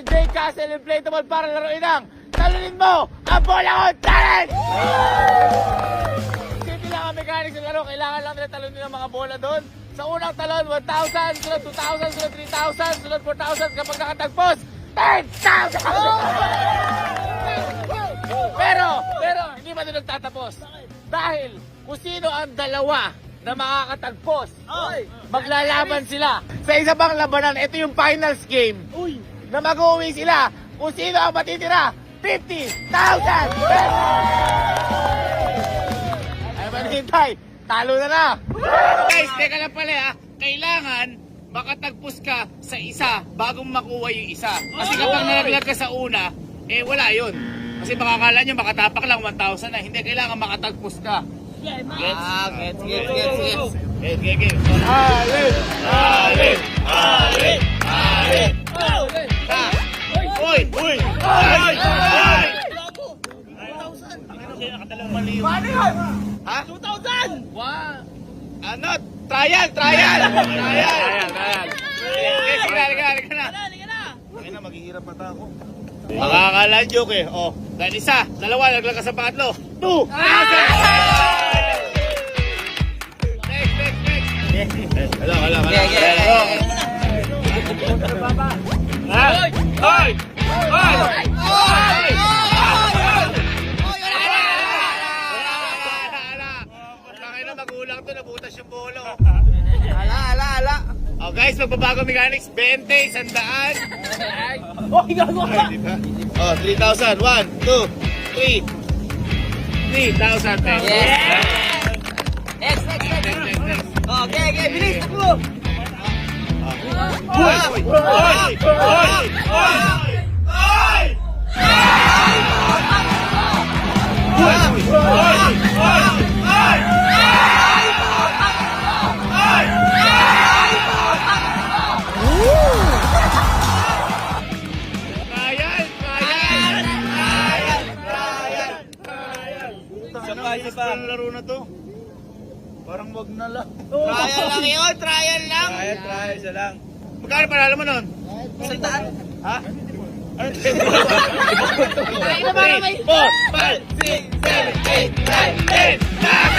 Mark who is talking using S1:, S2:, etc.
S1: sa J Castle Inflatable para laruin ang talunin mo ang bola ko challenge! Simple lang ang mechanics ng laro. Kailangan lang nila talunin ang mga bola doon. Sa unang talon, 1,000. Sunod 2,000. Sunod 3,000. Sunod 4,000. Kapag nakatagpos, 10,000! Pero, pero, hindi pa doon nagtatapos. Dahil, kung sino ang dalawa na makakatagpos, maglalaban sila. Sa isa pang labanan, ito yung finals game. Na mag-uwi sila. Kung sino ang matitira, 50,000 pesos! Ay, manhintay. Talo na na. Guys, teka lang pala ha. Kailangan makatagpos ka sa isa bago makuha yung isa. Kasi kapag nalaglag ka sa una, eh wala yun. Kasi makakala nyo makatapak lang 1,000 na. Hindi, kailangan makatagpos ka. Gets? Ah, gets, gets, gets, gets. Gets, gets, gets. Alin! Alin! Alin! Paano yun? Ha? 2,000! Wow! Ano? Trial! Trial! Trial! Trial! Trial! Okay, sige na, sige na, sige na.
S2: Ay na, maghihirap pa ako.
S1: Makakala joke eh. Oh, dahil isa, dalawa, naglag ka sa pangatlo. Two! Next, next, next. Hala, hala, hala.
S3: Yeah, yeah, yeah?
S1: Hoy! Hoy! Na magulang to, nabutas yung bolo.
S3: Ala, ala, ala.
S1: Oh guys, magbabago mechanics, 20, sandaan.
S3: Oh, gago ka.
S1: Oh, 3,000. 1, 2, 3. 3,000 pesos.
S3: Yeah. Next, next, next.
S1: Next, next, next.
S3: Okay, okay, bilis, takbo.
S1: Hoy! Hoy! Hoy! Hoy! Hoy! Trial!
S2: Sa pa. Ang laro na to. Parang wag na lang.
S3: Trial lang yun, trial lang.
S2: Try, try, isa lang.
S1: Magkano panalo mo nun?
S3: Sandaan.
S2: Ha? Ano
S3: Ay, na para may...
S1: 4, 5, 6, 7, 8, 9, 10!